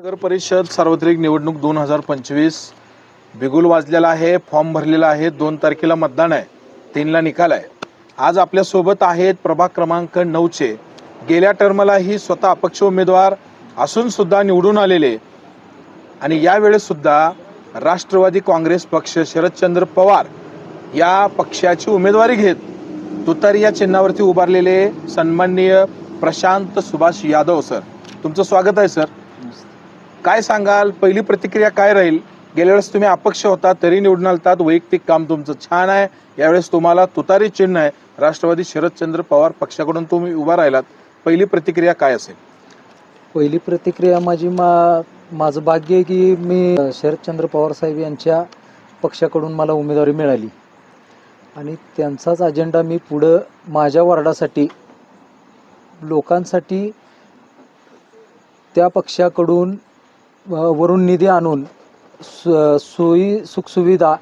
नगर परिषद सार्वत्रिक निवडणूक दोन हजार पंचवीस. बिगुल वाजलेला आहे फॉर्म भरलेला आहे दोन तारखेला मतदान आहे तीनला निकाल आहे. आज आपल्यासोबत आहेत प्रभाग क्रमांक नऊचे गेल्या टर्मलाही स्वतः अपक्ष उमेदवार असून सुद्धा निवडून आलेले. आणि यावेळेस सुद्धा राष्ट्रवादी काँग्रेस पक्ष शरदचंद्र पवार या पक्षाची उमेदवारी घेत तुतारी या चिन्हावरती उभारलेले सन्माननीय प्रशांत सुभाष यादव सर. तुमचं स्वागत आहे सर. काय सांगाल? पहिली प्रतिक्रिया काय राहील? गेल्या वेळेस तुम्ही अपक्ष होता तरी निवडून आलतात. वैयक्तिक काम तुमचं छान आहे. यावेळेस तुम्हाला तुतारी चिन्ह आहे. राष्ट्रवादी शरदचंद्र पवार पक्षाकडून तुम्ही उभा राहिलात. पहिली प्रतिक्रिया काय असेल? पहिली प्रतिक्रिया माझी मा माझं भाग्य आहे की मी शरदचंद्र पवार साहेब यांच्या पक्षाकडून मला उमेदवारी मिळाली. आणि त्यांचाच अजेंडा मी पुढं माझ्या वार्डासाठी लोकांसाठी त्या पक्षाकडून वरून निधी आणून सु सोयी सुखसुविधा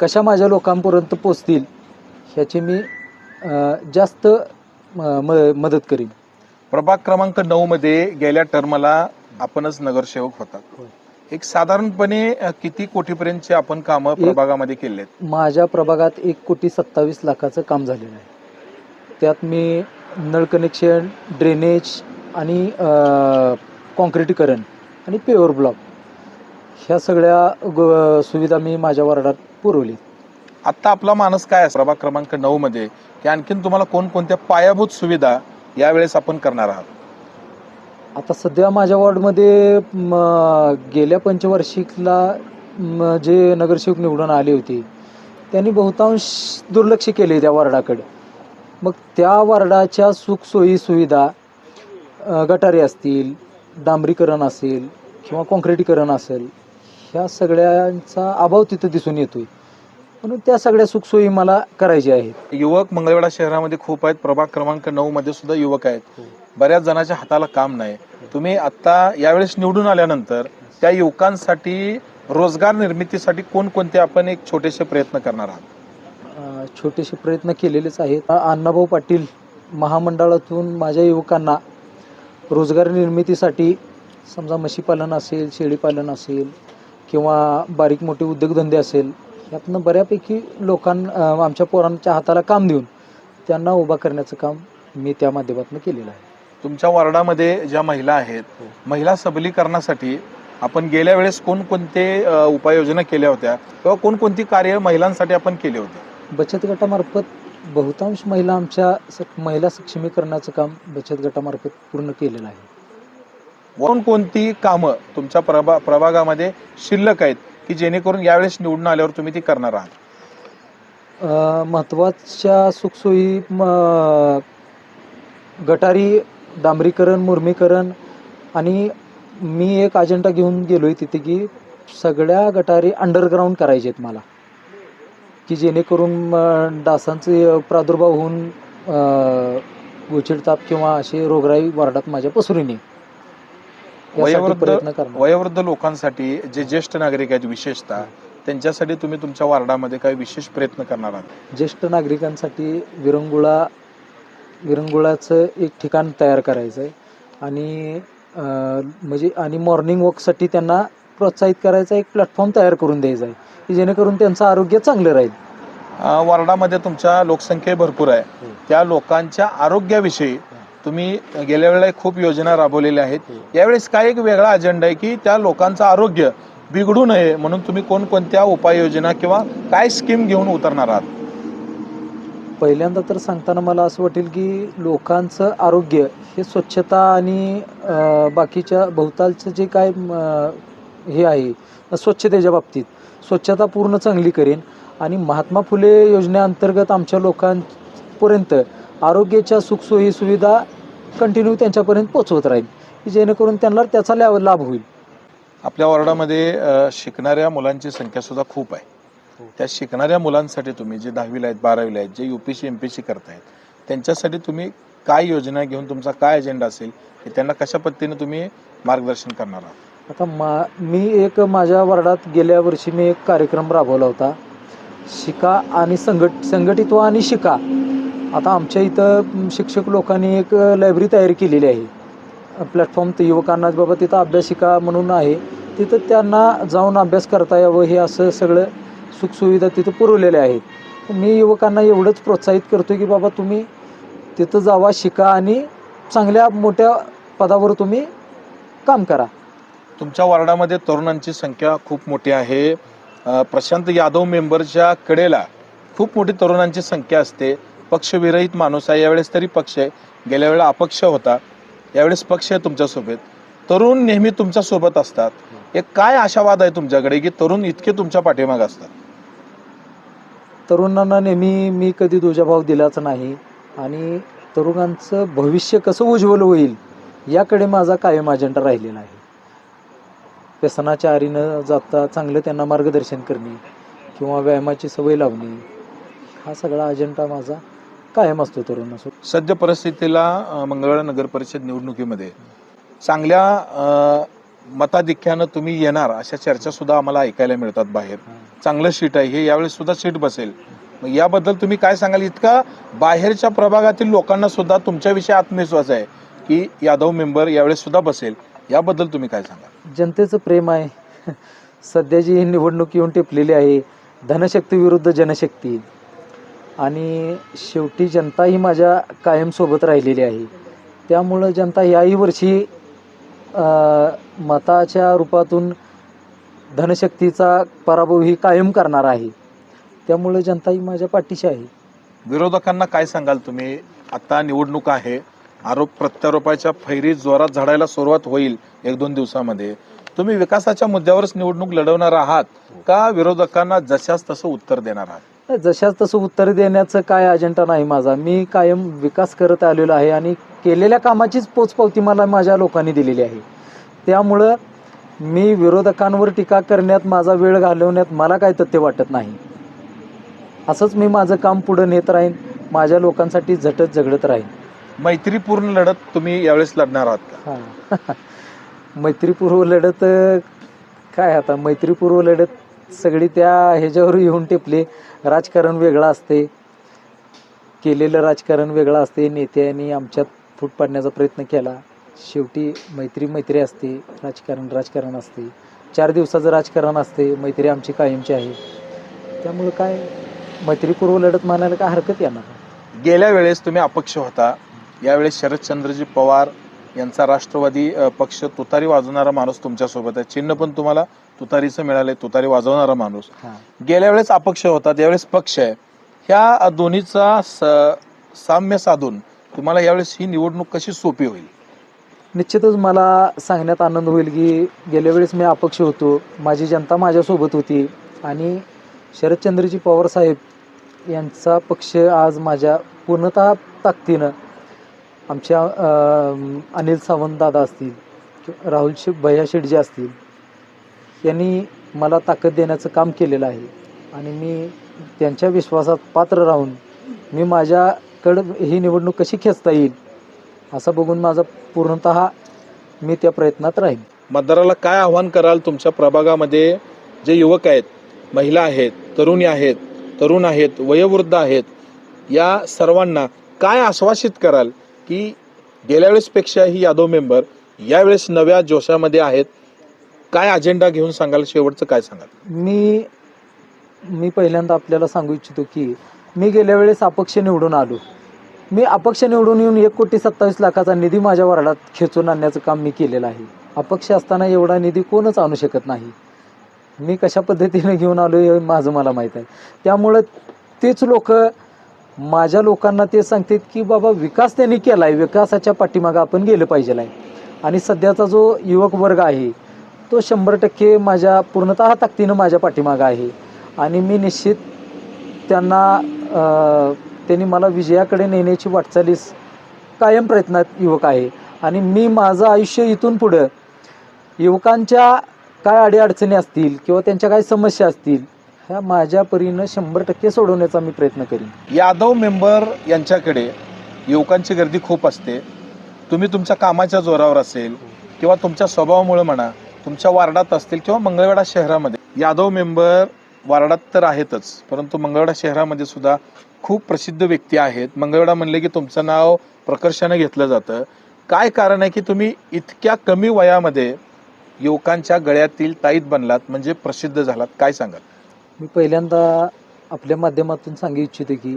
कशा माझ्या लोकांपर्यंत पोचतील ह्याची मी जास्त म- मदत करीन. प्रभाग क्रमांक नऊ मध्ये गेल्या टर्मला आपणच नगरसेवक होता. एक साधारणपणे किती कोटीपर्यंतचे आपण कामं प्रभागामध्ये केले आहेत माझ्या प्रभागात एक कोटी सत्तावीस लाखाचं काम झालेलं आहे. त्यात मी नळ कनेक्शन ड्रेनेज आणि कॉन्क्रिटीकरण आणि पेवर ब्लॉक ह्या सगळ्या ग- सुविधा मी माझ्या वार्डात पुरवली. आता आपला मानस काय आहे प्रभाग क्रमांक नऊ मध्ये की आणखीन तुम्हाला कोणकोणत्या पायाभूत सुविधा यावेळेस आपण करणार आहात? आता सध्या माझ्या वॉर्डमध्ये म, गेल्या पंचवार्षिकला म, जे नगरसेवक निवडून आले होते त्यांनी बहुतांश दुर्लक्ष केले त्या वार्डाकडे. मग त्या वार्डाच्या सुखसोयी सुविधा अ, गटारे असतील डांबरीकरण असेल किंवा कॉन्क्रिटीकरण असेल ह्या सगळ्यांचा अभाव तिथं दिसून येतोय. म्हणून त्या सगळ्या सुखसोयी मला करायच्या आहेत. युवक मंगळवेढा शहरामध्ये खूप आहेत. प्रभाग क्रमांक नऊ मध्ये सुद्धा युवक आहेत. बऱ्याच जणांच्या हाताला काम नाही. तुम्ही आता यावेळेस निवडून आल्यानंतर त्या युवकांसाठी रोजगार निर्मितीसाठी कोणकोणते आपण एक छोटेसे प्रयत्न करणार आहात? छोटेसे प्रयत्न केलेलेच आहेत. अण्णाभाऊ पाटील महामंडळातून माझ्या युवकांना रोजगार निर्मितीसाठी समजा म्हशीपालन असेल शेळीपालन असेल किंवा बारीक मोठे उद्योगधंदे असेल यातनं बऱ्यापैकी लोकां अ, आमच्या पोरांच्या हाताला काम देऊन त्यांना उभा करण्याचं काम मी त्या माध्यमातून केलेलं आहे. तुमच्या वार्डामध्ये ज्या महिला आहेत महिला सबलीकरणासाठी आपण गेल्या वेळेस कोणकोणते उपाययोजना केल्या होत्या? किंवा कोणकोणती कार्य महिलांसाठी आपण केले होते? बचत गटामार्फत बहुतांश महिला आमच्या स- महिला सक्षमीकरणाचं काम बचत गटामार्फत पूर्ण केलेलं आहे. कोणकोणती कामं तुमच्या प्रभा प्रभागामध्ये शिल्लक आहेत की जेणेकरून यावेळेस निवडून आल्यावर तुम्ही ती करणार आहात? अ, महत्त्वाच्या सुखसोयी म, गटारी डांबरीकरण मुरमीकरण आणि मी एक अजेंडा घेऊन गेलो आहे तिथे की सगळ्या गटारी अंडरग्राऊंड करायचे आहेत मला. की जेणेकरून डासांचे प्रादुर्भाव होऊन गोचिडताप किंवा असे रोगराई वार्डात माझ्या पसरू नये वयोवृद्ध प्रयत्न करणार. वयोवृद्ध लोकांसाठी जे ज्येष्ठ नागरिक आहेत विशेषतः त्यांच्यासाठी तुम्ही तुमच्या वार्डामध्ये काही विशेष प्रयत्न करणार आहात? ज्येष्ठ नागरिकांसाठी विरंगुळा विरंगुळाचं एक ठिकाण तयार करायचं आहे आणि म्हणजे आणि मॉर्निंग वॉकसाठी त्यांना प्रोत्साहित करायचा एक प्लॅटफॉर्म तयार करून द्यायचा आहे की जेणेकरून त्यांचं आरोग्य चांगलं राहील. वार्डामध्ये तुमच्या लोकसंख्या भरपूर आहे. हो. त्या लोकांच्या आरोग्याविषयी तुम्ही गेल्या वेळेला खूप योजना राबवलेल्या आहेत. यावेळेस काय एक वेगळा अजेंडा आहे की त्या लोकांचं आरोग्य बिघडू नये म्हणून तुम्ही कोणकोणत्या उपाययोजना किंवा काय स्कीम घेऊन उतरणार आहात? पहिल्यांदा तर सांगताना मला असं वाटेल की लोकांचं आरोग्य हे स्वच्छता आणि बाकीच्या भोवतालचं जे काय हे आहे. स्वच्छतेच्या बाबतीत. स्वच्छता पूर्ण चांगली करेन. आणि महात्मा फुले योजनेअंतर्गत आमच्या लोकांपर्यंत आरोग्याच्या सुखसोयी सुविधा कंटिन्यू त्यांच्यापर्यंत पोचवत राहील. की जेणेकरून त्यांना त्याचा लॅ लाभ होईल. आपल्या वॉर्डामध्ये शिकणाऱ्या मुलांची संख्यासुद्धा खूप आहे. त्या शिकणाऱ्या मुलांसाठी तुम्ही जे दहावीला आहेत बारावीला आहेत जे U P C M P C करतायत त्यांच्यासाठी तुम्ही काय योजना घेऊन तुमचा काय अजेंडा असेल हे त्यांना कशा पद्धतीने तुम्ही मार्गदर्शन करणार आहात? आता मा मी एक माझ्या वर्डात गेल्या वर्षी मी एक कार्यक्रम राबवला होता. शिका आणि संघट संघटित व्हा आणि शिका. आता आमच्या इथं शिक्षक लोकांनी एक लायब्ररी तयार केलेली आहे. प्लॅटफॉर्म तर युवकांना बाबा तिथं अभ्यासिका म्हणून आहे. तिथं त्यांना जाऊन अभ्यास करता यावं हे असं सगळं सुखसुविधा तिथं पुरवलेल्या आहेत. मी युवकांना एवढंच प्रोत्साहित करतो की बाबा तुम्ही तिथं जावा शिका आणि चांगल्या मोठ्या पदावर तुम्ही काम करा. तुमच्या वार्डामध्ये तरुणांची संख्या खूप मोठी आहे. प्रशांत यादव मेंबरच्या कडेला खूप मोठी तरुणांची संख्या असते. पक्षविरहित माणूस आहे. यावेळेस तरी पक्ष आहे. गेल्या वेळेला अपक्ष होता. यावेळेस पक्ष आहे तुमच्यासोबत. तरुण नेहमी तुमच्यासोबत असतात. एक काय आशावाद आहे तुमच्याकडे की तरुण इतके तुमच्या पाठीमाग असतात? तरुणांना नेहमी मी कधी दुजाभाव दिलाच नाही. आणि तरुणांचं भविष्य कसं उज्ज्वल होईल याकडे माझा कायम अजेंडा राहिलेला आहे. व्यसनाच्या आरीनं जाता चांगलं त्यांना मार्गदर्शन करणे किंवा व्यायामाची सवय लावणे हा सगळा अजेंडा माझा कायम असतो तरुणासोबत. सद्य परिस्थितीला अ, मंगळवेढा नगर परिषद निवडणुकीमध्ये चांगल्या मताधिक्यानं तुम्ही येणार अशा चर्चा सुद्धा आम्हाला ऐकायला मिळतात बाहेर. चांगलं सीट आहे हे यावेळेस सुद्धा सीट बसेल. मग याबद्दल तुम्ही काय सांगाल? इतका बाहेरच्या प्रभागातील लोकांना सुद्धा तुमच्याविषयी आत्मविश्वास आहे की यादव मेंबर यावेळेस सुद्धा बसेल. याबद्दल तुम्ही काय सांगाल? जनतेचं प्रेम आहे. सध्याची ही निवडणूक येऊन टिपलेली आहे. धनशक्ती विरुद्ध जनशक्ती. आणि शेवटी जनता ही माझ्या कायम सोबत राहिलेली आहे. त्यामुळं जनता याही वर्षी मताच्या रूपातून धनशक्तीचा पराभव ही कायम करणार आहे. त्यामुळे जनता ही माझ्या पाठीशी आहे. विरोधकांना काय सांगाल तुम्ही? आता निवडणूक आहे. आरोप प्रत्यारोपाच्या फैरी जोरात झाडायला सुरुवात होईल एक दोन दिवसामध्ये. तुम्ही विकासाच्या मुद्द्यावरच निवडणूक लढवणार आहात का विरोधकांना जशास तसं उत्तर देणार आहात? जशाच तसं उत्तर देण्याचं काय अजेंडा नाही माझा. मी कायम विकास करत आलेलो आहे आणि केलेल्या कामाचीच पोचपावती मला माझ्या लोकांनी दिलेली आहे. त्यामुळं मी विरोधकांवर टीका करण्यात माझा वेळ घालवण्यात मला काय तथ्य वाटत नाही. असंच मी माझं काम पुढं नेत राहीन माझ्या लोकांसाठी झटत झगडत राहीन. मैत्रीपूर्ण लढत तुम्ही यावेळेस लढणार आहात हां. मैत्रीपूर्व लढत अं, काय आता मैत्रीपूर्व लढत सगळी त्या ह्याच्यावर येऊन टिपले. राजकारण वेगळं असते. केलेलं राजकारण वेगळं असते. नेत्यांनी आमच्यात फूट पाडण्याचा प्रयत्न केला. शेवटी मैत्री मैत्री असते. राजकारण राजकारण असते. चार दिवसाचं राजकारण असते. मैत्री आमची कायमची आहे. त्यामुळं काय मैत्रीपूर्व लढत मानायला काय हरकत येणार? नाही. गेल्या वेळेस तुम्ही अपक्ष होता. यावेळेस शरदचंद्रजी पवार यांचा राष्ट्रवादी पक्ष तुतारी वाजवणारा माणूस तुमच्यासोबत आहे. चिन्ह पण तुम्हाला तुतारीचं मिळालंय तुतारी वाजवणारा माणूस. गेल्या वेळेस अपक्ष होता यावेळेस पक्ष आहे. ह्या दोन्हीचा साम्य साधून तुम्हाला यावेळेस ही निवडणूक कशी सोपी होईल? निश्चितच मला सांगण्यात आनंद होईल की गेल्या वेळेस मी अपक्ष होतो माझी जनता माझ्यासोबत होती आणि शरदचंद्रजी पवार साहेब यांचा पक्ष आज माझ्या पूर्णतः ताकदीनं आमच्या अनिल सावंत दादा असतील राहुल शे भैया शेटजी असतील यांनी मला ताकद देण्याचं काम केलेलं आहे. आणि मी त्यांच्या विश्वासात पात्र राहून मी माझ्याकडं ही निवडणूक कशी खेचता येईल असं बघून माझा पूर्णतः मी त्या प्रयत्नात राहीन. मतदाराला काय आव्हान कराल तुमच्या प्रभागामध्ये? जे युवक आहेत महिला आहेत तरुणी आहेत तरुण आहेत वयोवृद्ध आहेत या सर्वांना काय आश्वासित कराल? की गेल्या वेळेसपेक्षा ही यादव मेंबर यावेळेस नव्या जोशामध्ये आहेत. काय अजेंडा घेऊन सांगाल? शेवटचं काय सांगाल? मी मी पहिल्यांदा आपल्याला सांगू इच्छितो की मी गेल्या वेळेस अपक्ष निवडून आलो. मी अपक्ष निवडून येऊन एक कोटी सत्तावीस लाखाचा निधी माझ्या वार्डात खेचून आणण्याचं काम मी केलेलं आहे. अपक्ष असताना एवढा निधी कोणच आणू शकत नाही. मी कशा पद्धतीने घेऊन आलो हे माझं मला माहीत आहे. त्यामुळं तेच लोक माझ्या लोकांना ते सांगतात की बाबा विकास त्यांनी केला आहे विकासाच्या पाठीमागं आपण गेलं पाहिजे आहे आणि सध्याचा जो युवक वर्ग आहे तो शंभर टक्के माझ्या पूर्णतः ताकदीनं माझ्या पाठीमागं आहे. आणि मी निश्चित त्यांना त्यांनी मला विजयाकडे नेण्याची वाटचालीस कायम प्रयत्नात युवक आहे. आणि मी माझं आयुष्य इथून पुढं युवकांच्या काय अडीअडचणी असतील किंवा त्यांच्या काय समस्या असतील ह्या माझ्या परीनं शंभर टक्के सोडवण्याचा मी प्रयत्न करीन. यादव मेंबर यांच्याकडे युवकांची गर्दी खूप असते. तुम्ही तुमच्या कामाच्या जोरावर असेल किंवा तुमच्या स्वभावामुळे म्हणा तुमच्या वार्डात असतील किंवा मंगळवेढा शहरामध्ये. यादव मेंबर वार्डात तर आहेतच परंतु मंगळवेढा शहरामध्ये सुद्धा खूप प्रसिद्ध व्यक्ती आहेत. मंगळवेढा म्हणले की तुमचं नाव प्रकर्षाने घेतलं जातं. काय कारण आहे की तुम्ही इतक्या कमी वयामध्ये युवकांच्या गळ्यातील ताईत बनलात म्हणजे प्रसिद्ध झालात? काय सांगाल? मी पहिल्यांदा आपल्या माध्यमातून सांगू इच्छितो की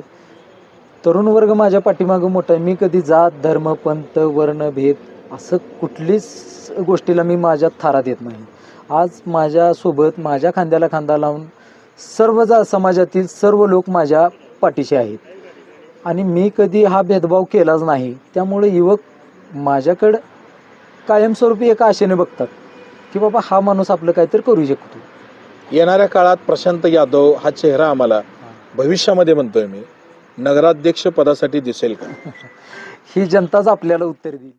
तरुण वर्ग माझ्या पाठीमागं मोठा आहे. मी कधी जात धर्म पंथ वर्ण भेद असं कुठलीच गोष्टीला मी माझ्या थारात येत नाही. आज माझ्यासोबत माझ्या खांद्याला खांदा लावून सर्व जा समाजातील सर्व लोक माझ्या पाठीशी आहेत. आणि मी कधी हा भेदभाव केलाच नाही. त्यामुळे युवक माझ्याकडं कायमस्वरूपी एका आशेने बघतात की बाबा हा माणूस आपलं काहीतरी करू शकतो. येणाऱ्या काळात प्रशांत यादव हा चेहरा आम्हाला भविष्यामध्ये म्हणतोय मी नगराध्यक्ष पदासाठी दिसेल का? ही जनताच आपल्याला उत्तर देईल.